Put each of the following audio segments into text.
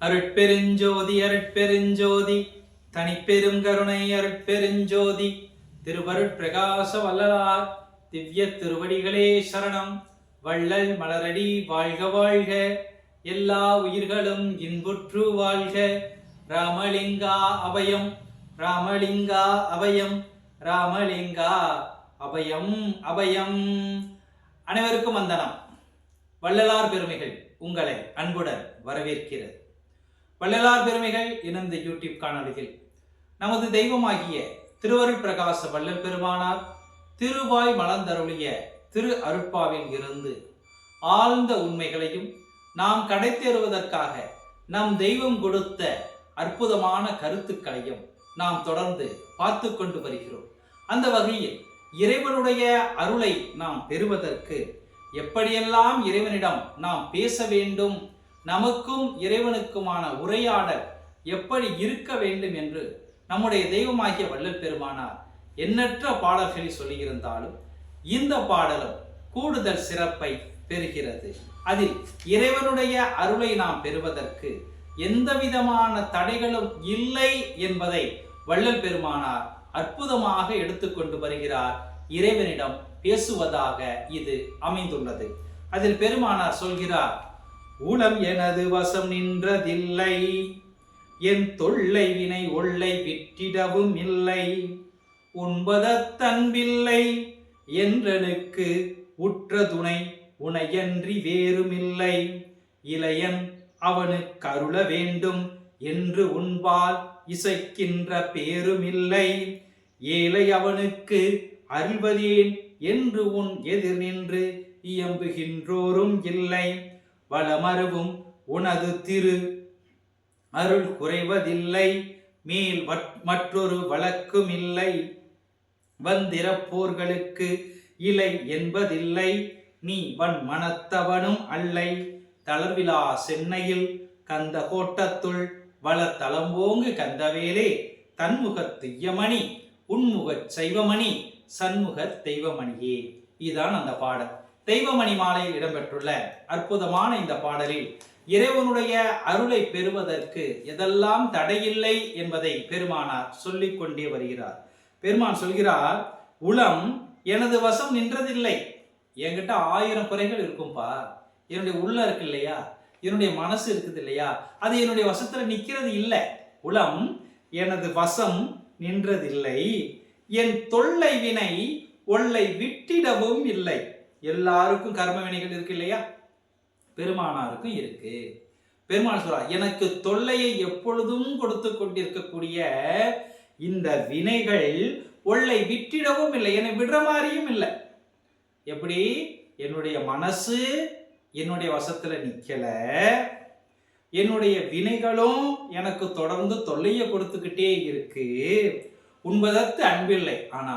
அருட்பெருஞ்சோதி அருட்பெருஞ்சோதி தனிப்பெரும் கருணை அருட்பெருஞ்சோதி திருவருட்பிரகாச வல்லலார் திவ்ய திருவடிகளே சரணம். வள்ளல் மலரடி வாழ்க வாழ்க எல்லா உயிர்களும் இன்புற்று வாழ்க. ராமலிங்கா அபயம் ராமலிங்கா அபயம் ராமலிங்கா அபயம் அபயம். அனைவருக்கும் வந்தனம். வள்ளலார் பெருமைகள் உங்களை அன்புடன் வரவேற்கிறது. வள்ளலார் பெருமைகள் இணைந்த யூடியூப் காணொலியில் நமது தெய்வமாகிய திருவருள் பிரகாச வள்ளல் பெருமானார் திருவாய் மலர்ந்தருளிய திரு அருட்பாவில் இருந்து ஆழ்ந்த உண்மைகளையும் நாம் கடைத்தேறுவதற்காக நம் தெய்வம் கொடுத்த அற்புதமான கருத்துக்களையும் நாம் தொடர்ந்து பார்த்து கொண்டு வருகிறோம். அந்த வகையில் இறைவனுடைய அருளை நாம் பெறுவதற்கு எப்படியெல்லாம் இறைவனிடம் நாம் பேச வேண்டும் நமக்கும் இறைவனுக்குமான உரையாடல் எப்படி இருக்க வேண்டும் என்று நம்முடைய தெய்வமாகிய வள்ளல் பெருமானார் எண்ணற்ற பாடல்களை சொல்லியிருந்தாலும் இந்த பாடலும் கூடுதல் சிறப்பை பெறுகிறது. அதில் இறைவனுடைய அருளை நாம் பெறுவதற்கு எந்த விதமான தடைகளும் இல்லை என்பதை வள்ளல் பெருமானார் அற்புதமாக எடுத்துக்கொண்டு வருகிறார். இறைவனிடம் பேசுவதாக இது அமைந்துள்ளது. அதில் பெருமானார் சொல்கிறார் உளம் எனது வசம் நின்றதில்லை. என் தொல்லை வினை ஒல்லை விற்றிடவும் இல்லை. உண்பதத்தன்பில்லை என்றனுக்கு உற்ற துணை உனையன்றி வேறுமில்லை. இளையன் அவனுக்கு அருள வேண்டும் என்று உன்பால் இசைக்கின்ற பேருமில்லை ஏழை அவனுக்கு அருள்வதேன் என்று உன் எதிர் நின்று இயம்புகின்றோரும் இல்லை. வளமருவும் உனது திரு அருள் குறைவதில்லை. மேல் மற்றொரு வழக்கும் இல்லை. வந்திரப்போர்களுக்கு இலை என்பதில்லை. நீ வன் மனத்தவனும் அல்லை. தளர்விலா சென்னையில் கந்த கோட்டத்துள் வள தளம்போங்கு கந்தவேலே. தன்முகத் திய்யமணி உன்முகச் சைவமணி சண்முக தெய்வமணியே. இதுதான் அந்த பாடல். தெய்வமணி மாலையில் இடம்பெற்றுள்ள அற்புதமான இந்த பாடலில் இறைவனுடைய அருளை பெறுவதற்கு எதெல்லாம் தடையில்லை என்பதை பெருமானார் சொல்லிக் கொண்டே வருகிறார். பெருமான் சொல்கிறார் உளம் எனது வசம் நின்றதில்லை. என்கிட்ட ஆயிரம் குறைகள் இருக்கும்பா. என்னுடைய உள்ள இருக்கு இல்லையா என்னுடைய மனசு இருக்குது இல்லையா அது என்னுடைய வசத்துல நிக்கிறது இல்லை. உளம் எனது வசம் நின்றதில்லை. என் தொல்லை வினை ஒல்லை விட்டிடவும் இல்லை. எல்லாருக்கும் கர்ம வினைகள் இருக்கு இல்லையா? பெருமானாருக்கும் இருக்கு. பெருமான் சொல்றார் எனக்கு தொல்லையை எப்பொழுதும் கொடுத்து கொண்டிருக்கக்கூடிய இந்த வினைகள் ஒல்லை விட்டிடவும் இல்லை என்னை விடுற மாதிரியும் இல்லை. எப்படி? என்னுடைய மனசு என்னுடைய வசத்துல நிக்கல. என்னுடைய வினைகளும் எனக்கு தொடர்ந்து தொல்லையை கொடுத்துக்கிட்டே இருக்கு. உண்பதற்கு அன்பில்லை. ஆனா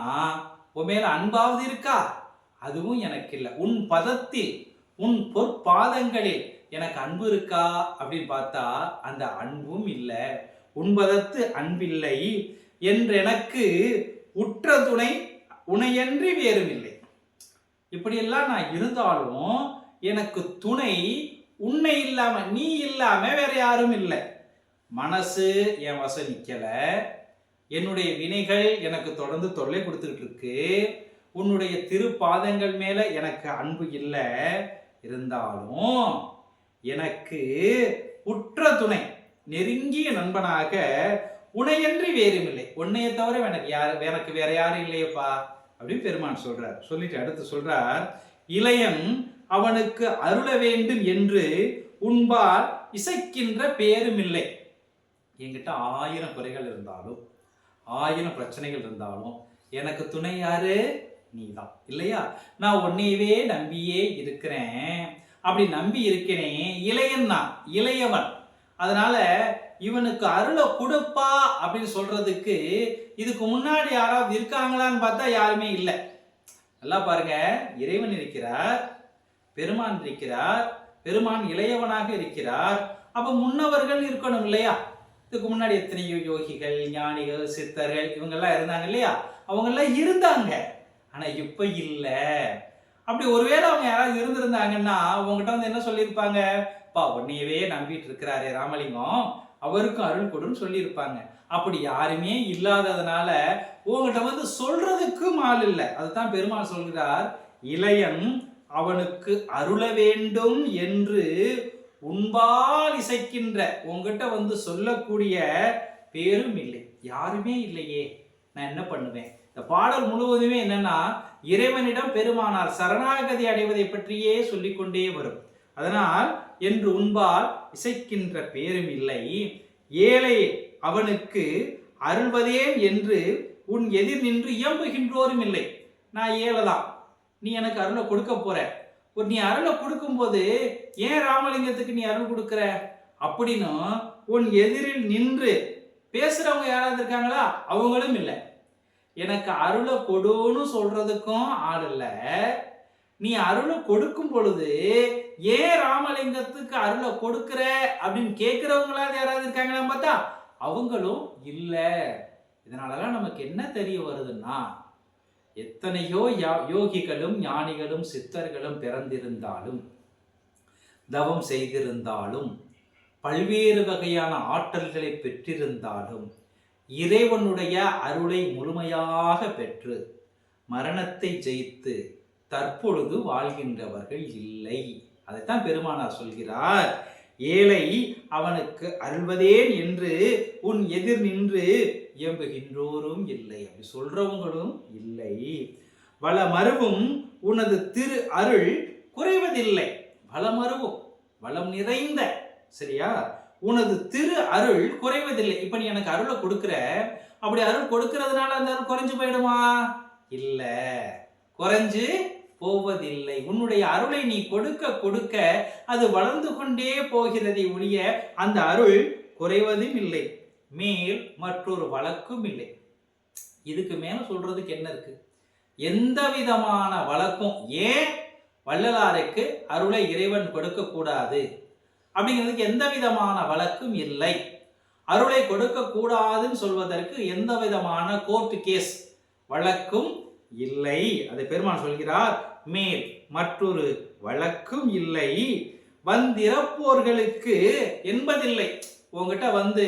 உன் மேல அன்பாவது இருக்கா? அதுவும் எனக்கு இல்லை. உன் பதத்தில் உன் பொற்பாதங்களில் எனக்கு அன்பு இருக்கா? அப்படின்னு பார்த்தா அந்த அன்பும் இல்லை. உன்பதத்து அன்பில்லை என்று எனக்கு உற்ற துணை உனையன்றி வேறும் இல்லை இப்படியெல்லாம் நான் இருந்தாலும் எனக்கு துணை உன்னை இல்லாம நீ இல்லாம வேற யாரும் இல்லை. மனசு என் வசம் நிக்கல. என்னுடைய வினைகள் எனக்கு தொடர்ந்து தொல்லை கொடுத்துட்டு இருக்கு. உன்னுடைய திருப்பாதங்கள் மேல எனக்கு அன்பு இல்லை இருந்தாலும் எனக்கு உற்ற துணை நெருங்கிய நண்பனாக உனையன்றி வேறுமில்லை. உன்னைய தவிர எனக்கு யார் எனக்கு வேற யாரும் இல்லையப்பா அப்படின்னு பெருமான் சொல்றார். சொல்லிட்டு அடுத்து சொல்றார் இளையன் அவனுக்கு அருள வேண்டும் என்று உன்பால் இசைக்கின்ற பேரும் இல்லை என்கிட்ட ஆயிரம் குறைகள் இருந்தாலும் ஆயிரம் பிரச்சனைகள் இருந்தாலும் எனக்கு துணை யாரு? நீதான். இல்லையா? நான் உன்னையவே நம்பியே இருக்கிறேன். அப்படி நம்பி இருக்கிறேன் இளையன் நான் இளையவன். அதனால இவனுக்கு அருளை கொடுப்பா அப்படின்னு சொல்றதுக்கு இதுக்கு முன்னாடி யாராவது இருக்காங்களான்னு பார்த்தா யாருமே இல்லை. நல்லா பாருங்க. இறைவன் இருக்கிறார் பெருமான் இருக்கிறார் பெருமான் இளையவனாக இருக்கிறார். அப்ப முன்னவர்கள் இருக்கணும் இல்லையா? இதுக்கு முன்னாடி எத்தனையோ யோகிகள் ஞானிகள் சித்தர்கள் இவங்கெல்லாம் இருந்தாங்க இல்லையா? அவங்கெல்லாம் இருந்தாங்க. ஆனால் இப்போ இல்லை. அப்படி ஒருவேளை அவங்க யாராவது இருந்திருந்தாங்கன்னா உங்ககிட்ட வந்து என்ன சொல்லியிருப்பாங்க? பா உன்னையவே நம்பிட்டு இருக்கிறாரே ராமலிங்கம். அவருக்கும் அருள் கொடுன்னு சொல்லியிருப்பாங்க. அப்படி யாருமே இல்லாததுனால உங்ககிட்ட வந்து சொல்றதுக்கும் ஆள் இல்லை. அதுதான் பெருமாள் சொல்கிறார் இளையன் அவனுக்கு அருள வேண்டும் என்று உன்பால் இசைக்கின்ற உங்ககிட்ட வந்து சொல்லக்கூடிய பேரும் இல்லை. யாருமே இல்லையே. நான் என்ன பண்ணுவேன்? இந்த பாடல் முழுவதுமே என்னன்னா இறைவனிடம் பெருமானார் சரணாகதி அடைவதை பற்றியே சொல்லிக்கொண்டே வரும். அதனால் என்று உண்பால் இசைக்கின்ற பேரும் இல்லை. ஏழை அவனுக்கு அருள்வதேன் என்று உன் எதிர் நின்று இயம்புகின்றோரும் இல்லை. நான் ஏழைதான். நீ எனக்கு அருளை கொடுக்க போற. ஒரு நீ அருளை கொடுக்கும்போது ஏன் ராமலிங்கத்துக்கு நீ அருள் கொடுக்குற? அப்படின்னு உன் எதிரில் நின்று பேசுறவங்க யாராவது இருக்காங்களா? அவங்களும் இல்லை. எனக்கு அருளை கொடுன்னு சொல்றதுக்கும் ஆள் இல்லை. நீ அருளை கொடுக்கும் பொழுது ஏன் ராமலிங்கத்துக்கு அருளை கொடுக்குற அப்படின்னு கேட்குறவங்களாவது யாராவது இருக்காங்களா பார்த்தா அவங்களும் இல்லை. இதனாலலாம் நமக்கு என்ன தெரிய வருதுன்னா எத்தனையோ யா- யோகிகளும் ஞானிகளும் சித்தர்களும் பிறந்திருந்தாலும் தவம் செய்திருந்தாலும் பல்வேறு வகையான ஆற்றல்களை பெற்றிருந்தாலும் இறைவனுடைய அருளை முழுமையாக பெற்று மரணத்தை ஜெயித்து தற்பொழுது வாழ்கின்றவர்கள் இல்லை. அதைத்தான் பெருமானார் சொல்கிறார். ஏழை அவனுக்கு அருள்வதேன் என்று உன் எதிர் நின்று இயம்புகின்றோரும் இல்லை. அப்படி சொல்றவங்களும் இல்லை. வளமருவும் உனது திரு அருள் குறைவதில்லை. வளமருவும் வளம் நிறைந்த சரியா? உனது திரு அருள் குறைவதில்லை. இப்ப நீ எனக்கு அருளை கொடுக்குற. அப்படி அருள் கொடுக்கறதுனால அந்த அருள் குறைஞ்சு போயிடுமா? இல்ல. குறைஞ்சு போவதில்லை. உன்னுடைய அருளை நீ கொடுக்க கொடுக்க அது வளர்ந்து கொண்டே போகிறதை ஒழிய அந்த அருள் குறைவதும் இல்லை. மேல் மற்றொரு வழக்கும் இல்லை. இதுக்கு மேல சொல்றதுக்கு என்ன இருக்கு? எந்த விதமான வழக்கும் ஏன் வள்ளலாருக்கு அருளை இறைவன் கொடுக்க கூடாது? அப்படிங்கிறதுக்கு எந்த விதமான வழக்கும் இல்லை. அருளை கொடுக்க கூடாதுன்னு சொல்வதற்கு எந்த விதமான கோர்ட் கேஸ் வழக்கும் இல்லை. அதை பெருமான் சொல்கிறார் மேல் மற்றொரு வழக்கும் இல்லை. வந்திறப்போர்களுக்கு என்பதில்லை. உங்ககிட்ட வந்து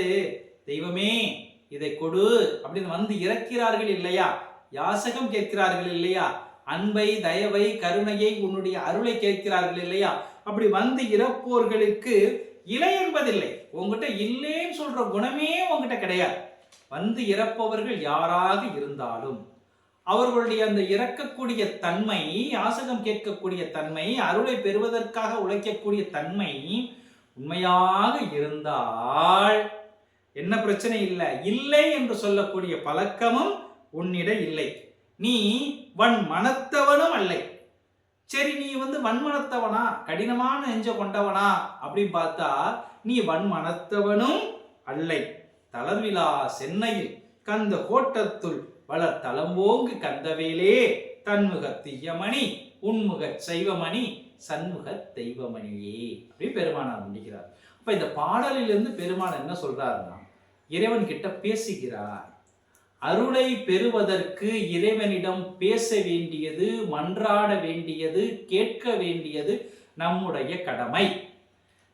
தெய்வமே இதை கொடு அப்படின்னு வந்து இறக்கிறார்கள் இல்லையா? யாசகம் கேட்கிறார்கள் இல்லையா? அன்பை தயவை கருணையை உன்னுடைய அருளை கேட்கிறார்கள் இல்லையா? அப்படி வந்து இறப்போர்களுக்கு இலை என்பதில்லை. உங்ககிட்ட இல்லைன்னு சொல்ற குணமே உங்ககிட்ட கிடையாது. வந்து இறப்பவர்கள் யாராக இருந்தாலும் அவர்களுடைய அந்த இறக்கக்கூடிய தன்மை யாசகம் கேட்கக்கூடிய தன்மை அருளை பெறுவதற்காக உழைக்கக்கூடிய தன்மை உண்மையாக இருந்தால் என்ன பிரச்சனை இல்லை? இல்லை என்று சொல்லக்கூடிய பழக்கமும் உன்னிட இல்லை. நீ வன் மனத்தவனும் அல்லை. சரி நீ வந்து வன்மனத்தவனா? கடினமான நெஞ்ச கொண்டவனா? அப்படின்னு பார்த்தா நீ வன்மனத்தவனும் அல்லை. தளர்விழா சென்னையில் கந்த கோட்டத்துள் வளர் தளம்போங்கு கந்தவேலே. தன்முக தீயமணி உன்முக சைவமணி சண்முக தெய்வமணியே. அப்படி பெருமானார் முடிக்கிறார் அப்ப இந்த பாடலிலிருந்து பெருமான் என்ன சொல்றாருன்னா இறைவன் கிட்ட பேசுகிறார். அருளை பெறுவதற்கு இறைவனிடம் பேச வேண்டியது மன்றாட வேண்டியது கேட்க வேண்டியது நம்முடைய கடமை.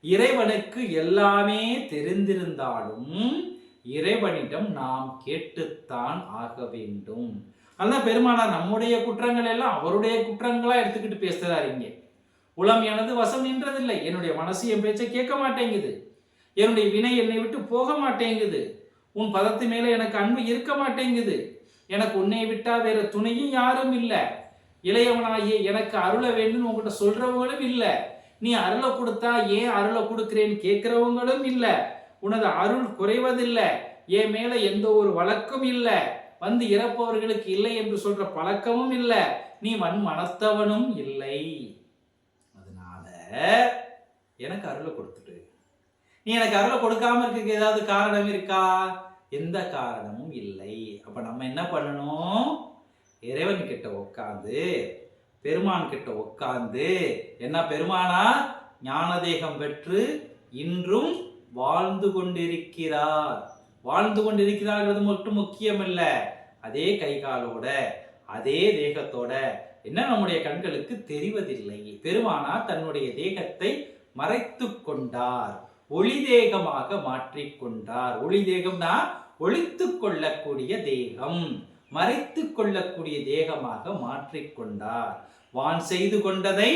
இறைவனுக்கு எல்லாமே தெரிந்திருந்தாலும் இறைவனிடம் நாம் கேட்டுத்தான் ஆக வேண்டும். அதான் பெருமானார் நம்முடைய குற்றங்கள் எல்லாம் அவருடைய குற்றங்களா எடுத்துக்கிட்டு பேசுறாரு இங்கே. உளம் எனது வசம் நின்றதில்லை. என்னுடைய மனசு என் பேச்சை கேட்க மாட்டேங்குது. என்னுடைய வினை என்னை விட்டு போக மாட்டேங்குது. உன் பதத்து மேலே எனக்கு அன்பு இருக்க மாட்டேங்குது. எனக்கு உன்னை விட்டா வேற துணையும் யாரும் இல்லை. இளையவனாகிய எனக்கு அருளை வேண்டும் உங்ககிட்ட சொல்றவங்களும் இல்லை. நீ அருளை கொடுத்தா ஏன் அருளை கொடுக்கிறேன்னு கேட்கிறவங்களும் இல்லை. உனது அருள் குறைவதில்லை. என் மேல எந்த ஒரு வழக்கும் இல்லை. வந்து இறப்பவர்களுக்கு இல்லை என்று சொல்ற பழக்கமும் இல்லை. நீ வன் மனத்தவனும் இல்லை. அதனால எனக்கு அருளை கொடுத்துட்டு நீ எனக்கு அருளை கொடுக்காம இருக்க ஏதாவது காரணம் இருக்கா? எந்த காரணமும் இல்லை. அப்ப நம்ம என்ன பண்ணணும்? இறைவன் கிட்ட உட்காந்து பெருமான் கிட்ட உட்காந்து என்ன பெருமானா ஞானதேகம் பெற்று இன்றும் வாழ்ந்து கொண்டிருக்கிறார். வாழ்ந்து கொண்டிருக்கிறார்ங்கிறது மட்டும் முக்கியம் இல்லை அதே கை காலோட அதே தேகத்தோட என்ன நம்முடைய கண்களுக்கு தெரிவதில்லை. பெருமானா தன்னுடைய தேகத்தை மறைத்து கொண்டார். ஒளி தேகமாக மாற்றிக்கொண்டார். ஒளி தேகம்னா ஒளித்து கொள்ளக்கூடிய தேகம் மறைத்து கொள்ளக்கூடிய தேகமாக மாற்றிக்கொண்டார். வான் செய்து கொண்டதை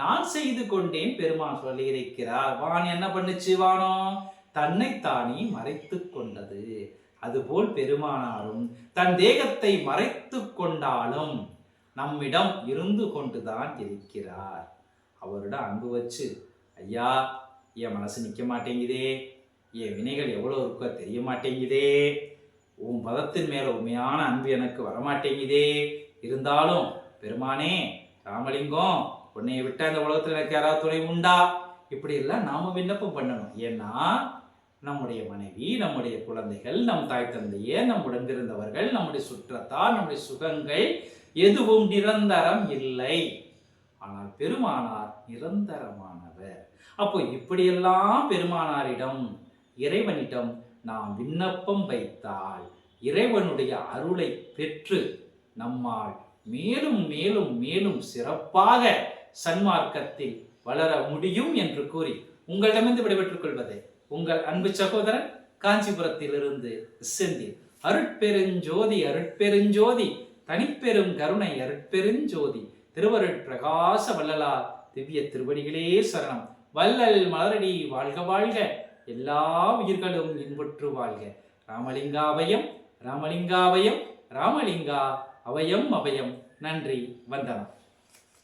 நான் செய்து கொண்டேன் பெருமான் சொல்லியிருக்கிறார். வான் என்ன பண்ணுச்சு வானம் தன்னைத்தானே மறைத்து கொண்டது அதுபோல் பெருமானாரும் தன் தேகத்தை மறைத்து கொண்டாலும் நம்மிடம் இருந்து கொண்டுதான் இருக்கிறார். அவரிடம் அன்பு வச்சு ஐயா என் மனசு நிற்க மாட்டேங்குதே. என் வினைகள் எவ்வளோ இருக்கோ தெரிய மாட்டேங்குதே. உன் பதத்தின் மேலே உண்மையான அன்பு எனக்கு வரமாட்டேங்குதே. இருந்தாலும் பெருமானே ராமலிங்கம் உன்னைய விட்டால் இந்த உலகத்தில் எனக்கு யாராவது துணை உண்டா? இப்படி எல்லாம் நாம் விண்ணப்பம் பண்ணணும். ஏன்னா நம்முடைய மனைவி நம்முடைய குழந்தைகள் நம் தாய் தந்தையே நம் உடன்பிருந்தவர்கள் நம்முடைய சுற்றத்தார் நம்முடைய சுகங்கள் எதுவும் நிரந்தரம் இல்லை. ஆனால் பெருமானார் நிரந்தரமானவர். அப்போ இப்படியெல்லாம் பெருமானாரிடம் இறைவனிடம் நாம் விண்ணப்பம் வைத்தால் இறைவனுடைய அருளை பெற்று நம்மால் மேலும் மேலும் மேலும் சிறப்பாக சன்மார்க்கத்தில் வளர முடியும் என்று கூறி உங்களிடமிருந்து விடைபெற்றுக் கொள்வது உங்கள் அன்பு சகோதரன் காஞ்சிபுரத்திலிருந்து செந்தில். அருட்பெருஞ்சோதி அருட்பெருஞ்சோதி தனிப்பெரும் கருணை அருட்பெருஞ்சோதி திருவருட் பிரகாச வள்ளலார் திவ்ய திருவடிகளே சரணம். வள்ளல் மலரடி வாழ்க வாழ்க. எல்லா உயிர்களும் இன்புற்று வாழ்க. ராமலிங்காவயம் ராமலிங்காவயம் ராமலிங்கா அவயம் அவயம். நன்றி வந்தனம்.